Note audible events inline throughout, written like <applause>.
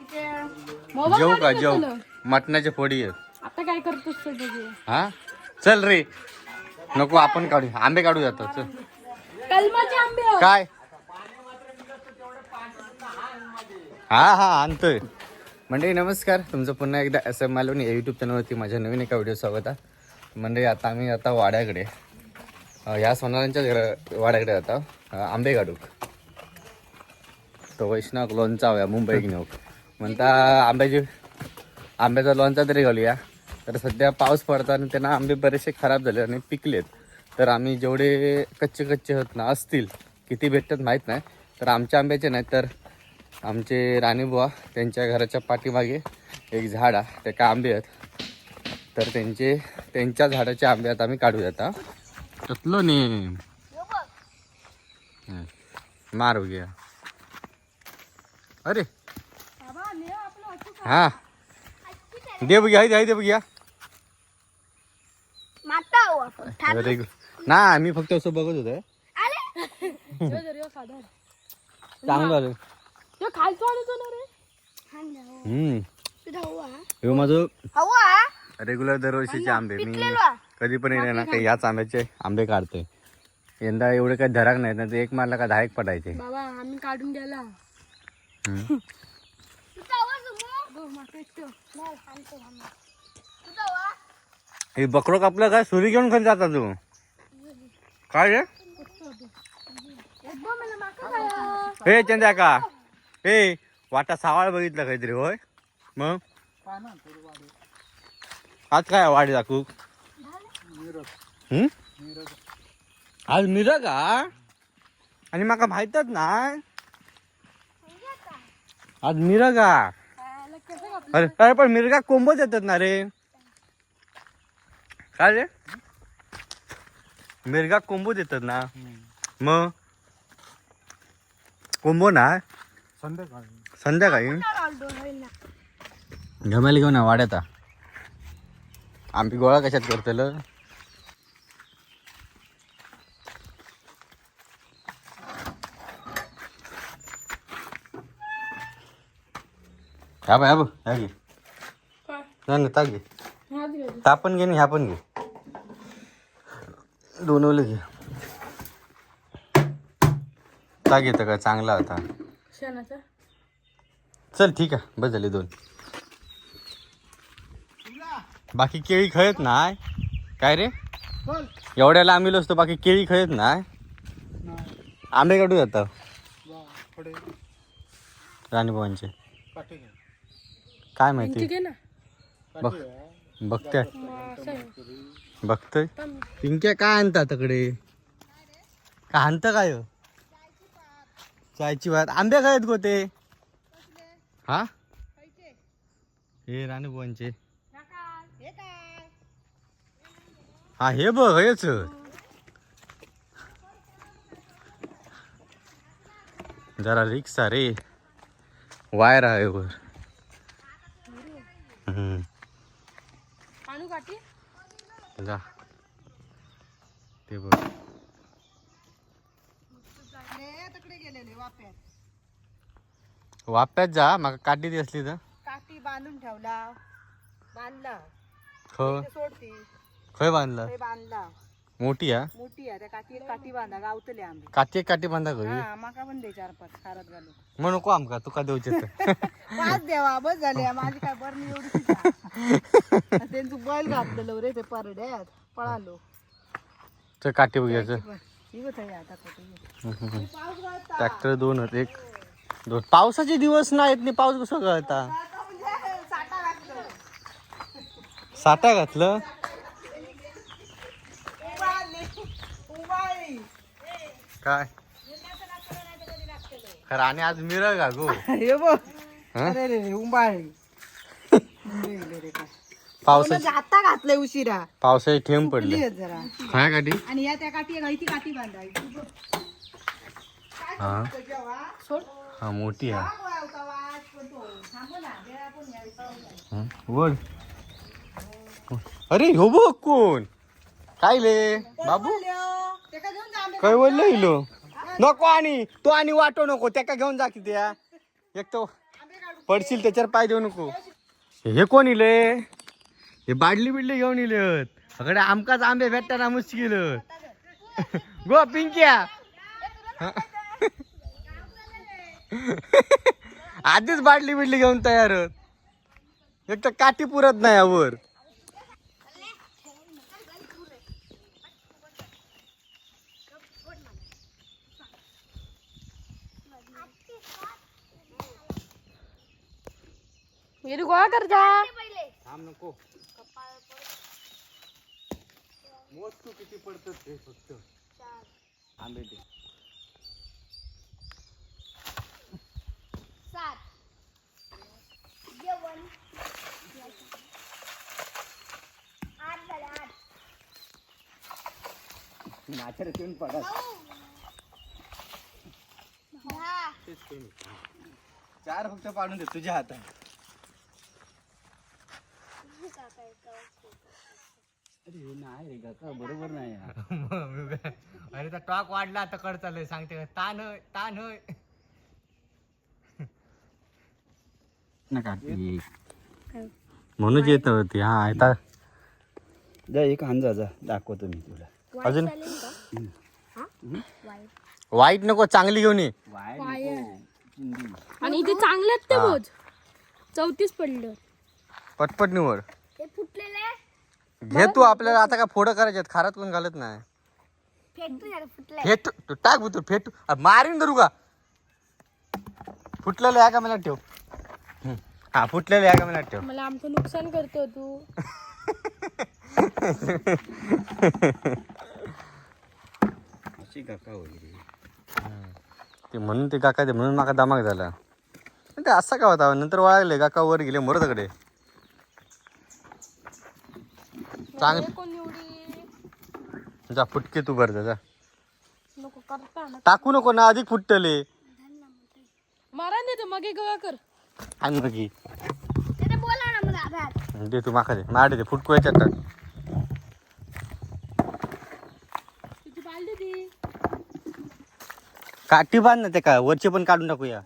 जेव का जेव. घेतलं. मटणाच्या फोडी आहेत. आता काय करतोस हा? चल रे. नको आपण काढू. आंबे काढू जातो चल. कलमाचे आंबे. काय? हा हा आणतोय. मंडळी नमस्कार. तुमचं पुन्हा एकदा एस एम मालवणी या यूट्यूब चॅनलवरती माझ्या नवीन एका व्हिडिओ स्वागत आहे. मंडळी आता आम्ही आता वाड्याकडे या सोनारांच्या घर वाड्याकडे अं, आंबे काढूक तो वैष्णव लोणचा हव्या मुंबई नेऊक म्हणता आंब्याची आंब्याचा लोणचा तरी घालूया. तर सध्या पाऊस पडताना त्यांना आंबे बरेचसे खराब झाले आणि पिकलेत. तर आम्ही जेवढे कच्चे कच्चे होत ना असतील किती भेटतात माहीत नाही. तर आमच्या आंब्याचे नाही तर आमचे राणीबुवा त्यांच्या घराच्या पाठीमागे एक झाड आहे ते का आंबे आहेत. तर त्यांचे त्यांच्या झाडाचे आंबे आता आम्ही काढूया आता ततलो मारू घ्या अरे बाबा, ने आपलं वाटू का? हा. दे बघ्या हाय हाय दे आपण. व्हेरी गुड ना मी फक्त असं बघत होतो. चांगलं आलं. हम्म. हे. माझं रेग्युलर दरवर्षीचे आंबे. मी. कधी पण येणे ना काही याच आंब्याचे आंबे काढते. यंदा एवढे काही धराक नाहीत ना ते एक मारला का दहा एक पडायचे बाबा आम्ही काढून गेला हम्म. तुझा हवा समो गो, माका एकटं. नाही सांगतो मामा तुझा हवा हे बकरो कापलं काय? सुरी घेऊन खाली जाता तू? काय रे? हे चंद्या का? हे वाटा सावाळ बघितलं काहीतरी होय? मग? आज काय वाडी दाखवू? हम्म? आज मिरग का? आणि माका माहितच नाही. आज मिरगा का? अरे अरे पण मिरगा कोंबच येतात ना रे. काय रे? मिरगा कोंबोच येतात ना. मग कोंबो ना? संध्याकाळी. संध्याकाळी घमेल घेऊन वाड्यात. आम्ही गोळा कशात करतल? ह्या बघ ह्या बघ ह्या घे काय? नाही ताक घे. हात. ता पण घे आणि ह्या पण घे. दोन ओले घे. ताक घेतं का? चांगला होता. शेणाचा? चल ठीक आहे. बस झाले दोन. बाकी केळी खळत नाय काय रे? एवढ्याला आम्ही असतो बाकी केळी खळत नाय आंबे काढू जातात राणीभावांचे. काय माहिती? ना. बघ बघते. बघतोय. पिंक्या काय आणता तकडे काय आणतं काय हो? चायची भात. आंबे काय आहेत गोते हा? हे राणीभावांचे हा हे बघ हेच. जरा रिक्षा रे. वायर आहे वर. आणू काठी? जा. ते बघ. वाप्यात जा. मग काठी ती असली तर. काठी बांधून ठेवला. बांधला. सोडती. खय बांधलं. बांधला. मोठी हा मोठी आहे. त्या काठी एक काठी बांधा गावतले आंबे. काठी एक काठी बांधा घरी? हा माका पण दे चार पाच खारात घालू मग नको आमका तुका देऊचे तर पाच देवा बस झाले. माझी काय बरणी एवढी त्यांचं बैल घातलेलं रे ते परड्यात. पळालो. तर काठी बघायचं बघ ताई आता कुठे ट्रॅक्टर दोन होत एक. दोन. पावसाचे दिवस नाहीत नाही पाऊस कसं कळता साठा घातलं? काय? खरं आणि आज मिरग का गो? <laughs> हे बघ. हं? अरे रे रे उंबाळी पावसाची आता घातलंय उशिरा? पावसाचे पडले. कुठली आहेत जरा. काय काठी आणि या त्या काठी आहे, ती काठी बांधायची हा. सोड. हा मोठी आहे. हं? वर अरे हो बघ कोण. काय ले बाबू? ते का घेऊन जा आंबे काय बोललो इलो? नको आणि तो आणि वाटो नको त्या का घेऊन जा किती एक तो पडशील त्याच्यावर पाय देऊ नको. हे कोण इले? हे बाडली बिडली घेऊन इलेत सगळे आमकाच आंबे भेटताना मुश्किल <laughs> गो पिंक्या. <laughs> आधीच बाटली बिडली घेऊन तयार एक तर काठी पुरत नाही यावर. मेरी गोळा कर जा पहिले. थांब नको. मोज तू किती पडतात ते फक्त. आंबे ते सात. जेवण. आठ झाले आठ. नाचर ठेवून पडत चार फक्त पाडून दे तुझ्या हातात. अरे नाही रे काका बरोबर नाही <laughs> अरे तर टॉक वाढला आता कड चाललंय सांगते का? तान होय तान होय. म्हणून येत होती हा आता जा एक अंजा जा दाखवतो मी तुला. अजून? वाईट नको चांगली घेऊन ये. आणि इथे चांगले आहेत ते बोज. चौतीस पडलं. पटपट निवड. हे फुटलेले? घे तू आपल्याला आता काय फोडं करायचे खारात कोण घालत नाही. फेकतो जरा फुटले फेट तू टाक बुतू फेट. अ, मारीन धरू का? फुटलेलं आहे का मला ठेव? हं. हा फुटलेलं आहे का मला ठेव? मला आमचं नुकसान करतो तू. अशी काका वगैरे ते म्हणून ते काका ते म्हणून माका दमाक झाला. पण ते असा का होता? नंतर वळागले काका वर गेले मरतकडे चांग कोण निवडी? जा फुटके तू भर जा नको करता ना. टाकू नको ना अधिक फुटले. मारा नाही ते मग गोळा कर. आणि मग घे. ते बोला ना मला आधार दे तू माका दे. माडे दे फुटको याच्यात टाक. तुझी बालदी ती. काठी बांध ना ते का वरचे पण काढून टाकूया.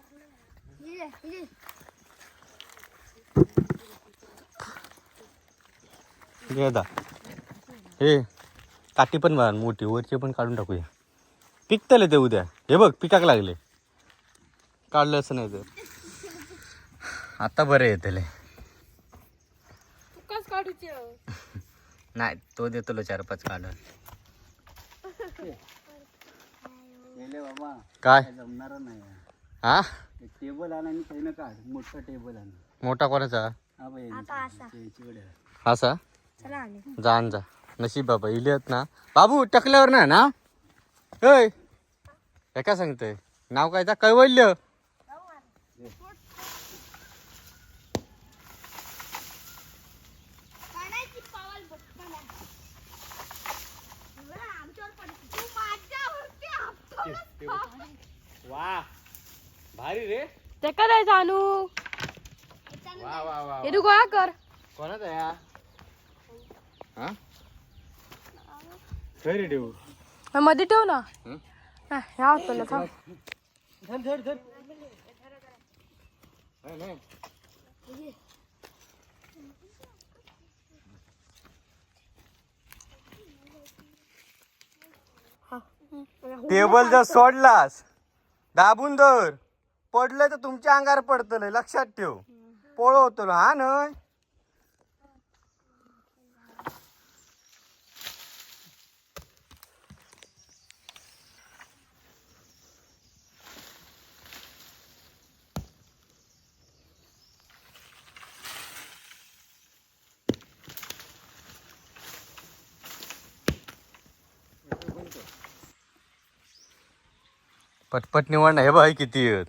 घे दा हे काठी पण बांध मोठी वरचे पण काढून टाकूया. पिकतले ते उद्या. हे बघ पिकाक लागले. काढलं असं नाही तर. आता बरं येतले तू कस काढूचे? नाही तो देतो चार पाच काढ गेले बाबा. काय? जमणार नाही. हा? टेबल आणा आणि काही काढ. मोठा टेबल आणा. मोठा कोणाचा? हा असा. जा आण जा. नशीब बाबा इले आहेत ना. बाबू टकल्यावर ना ना? होय. हे काय सांगतोय? नाव काय त्या आपटवलंस वा. भारी रे. ते का द्यायचं आणू वा वा वा हे तू गोळा कर. कोणाचा या हा? मध्ये ठेव ना. हं? ह्या हाताला थांब. धर धर धर नाही, नाही. टेबल जर सोडलास दाबून धर. पडलं तर तुमच्या अंगावर पडतलं लक्षात ठेव. पळवतो हा नय? पटपट निवड ना हे बाई किती आहेत.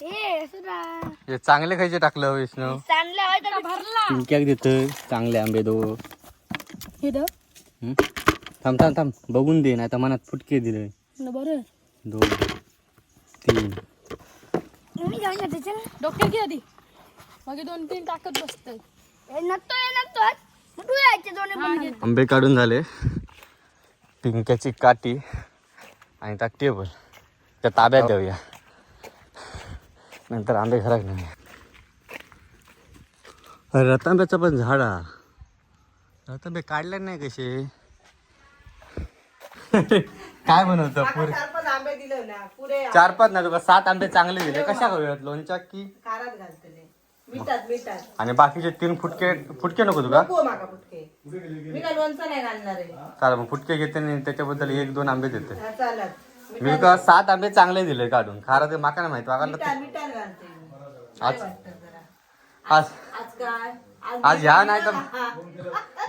हे सुद्धा हे चांगले खायचे टाकलं विष्णू. चांगलं आहे तर भरला. पिंक्याक देत चांगले आंबे दो. हे द. थांब थांब थांब. बघून दे नाही तर मनात फुटके दिले. बरं. दोन तीन. मी जाऊन येते चल डोक्यात घे आधी. मग हे दोन तीन टाकत बसतंय. हे नसतो हे नसतो उपटू यायचे दोन्ही पण? आंबे काढून झाले. पिंक्याची काठी आणि त्या टेबल त्या ताब्यात देऊया. नंतर आंबे घरात नाही रतांब्याचं पण झाड. हा रतांबे काढले नाही कसे? <laughs> काय बनवतं पुरे दिले ना पुरे चार पाच ना तुका सात आंबे चांगले दिले. कशा करूयात लोणच्या की? कारात घालतले. मिठात मिठात. आणि बाकीचे तीन फुटके फुटके नको तुका? नको माका फुटके. मी काय लोणचं नाही घालणार आहे. चालेल मग फुटके घेते आणि त्याच्याबद्दल एक दोन आंबे देते. हा, चालत मी का सात आंबे चांगले दिले काढून. खारा ते माका नाही माहीत वागायला मिठात मिठात घालते मी. आज वाटतं जरा. आज आज काय? आज ह्या नाही तर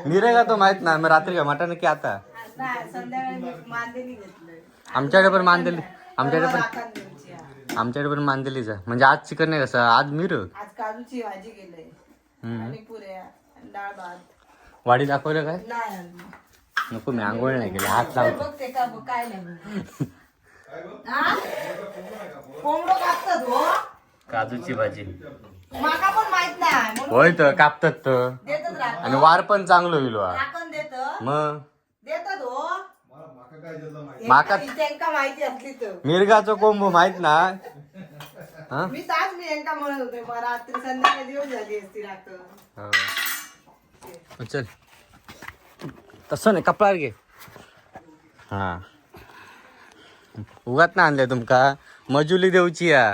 मिरे का तो माहीत नाही. मग रात्री का मटण की आता? नाही संध्याकाळी मी मांदेली घेतलंय आमच्याकडे पण मानदेली आमच्याकडे पण. आमच्याकडे पण मानदेलीच आहे. म्हणजे आज चिकन नाही कसं आज मिरग आज काजूची भाजी केलंय हम्म. आणि पुऱ्या आणि डाळ भात. वाडी दाखवलं काय? नाही आणली. नको मी आंघोळ नाही केली हात लावतो. बघ ते का बघ काय नाही हा? कोंबडं कापतात हो? काजूची भाजी. माका पण माहीत नाही. म्हणून होय तर कापतात तर. देतच आणि वार पण चांगलं होईल वा राखण देत. मग? माका त्यांका माहिती असली तर. मिरगाचं कोंबो माहीत ना? हा? मी ताच मी यांका म्हणत होते रात्री संध्याकाळी दिवस झाली असती हो. चल. तसं नाही कपडा घे. हा. उगात ना आणले तुमका. मजुली देऊची या.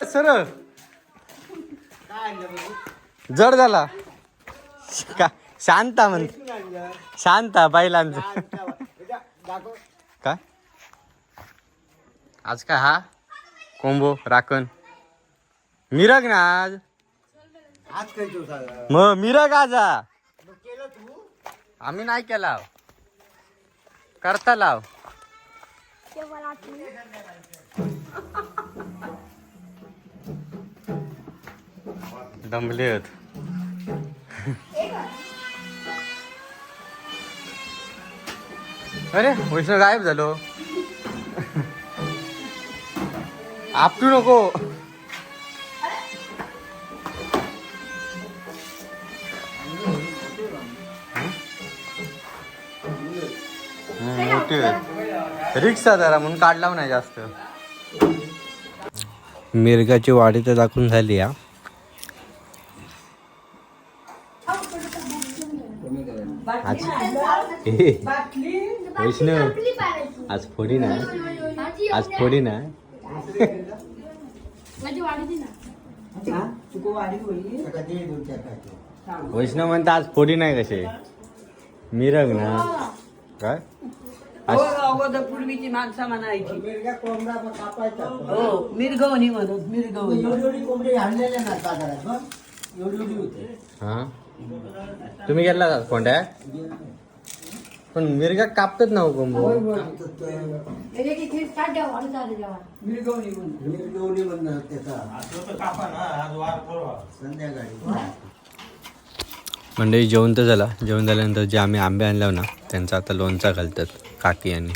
सर. जड झाला. का? शांता म्हण. शांता बैलांचं. काय? आज काय हा? कोंबो राखण. मिरग ना आज. मग मिरग आज. आम्ही नाही केला करता लाव. दमले आहेत. अरे वैष्णव गायब झालो. आपटू नको. रिक्षा जरा म्हणून काढला नाही जास्त. मिरगाची वाडी तर दाखवून झाली या वैष्णव आज फोडी ना आज फोडी ना. वैष्णव म्हणता आज फोडी नाही कसे मिरग ना. काय? आज अगोदर पूर्वीची माणसं म्हणायची. हो मिरगवणी म्हणत मिरगवणी. कोंबडी आणलेल्या ना बाजारात एवढी होते हा? तुम्ही गेला कोंड्या? पण मिरगा कापतात ना हो मिरगवणी म्हणणं त्याचा संध्याकाळी. मंडळी जेवण तर झाला. जेवण झाल्यानंतर जे आम्ही आंबे आणले ना त्यांचा आता लोणचा घालतात काकी यांनी.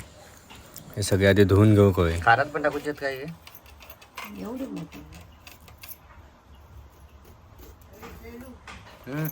हे सगळे आधी धुवून घेऊ कळे खारात पण टाकूच्यात काय हे? एवढं लहान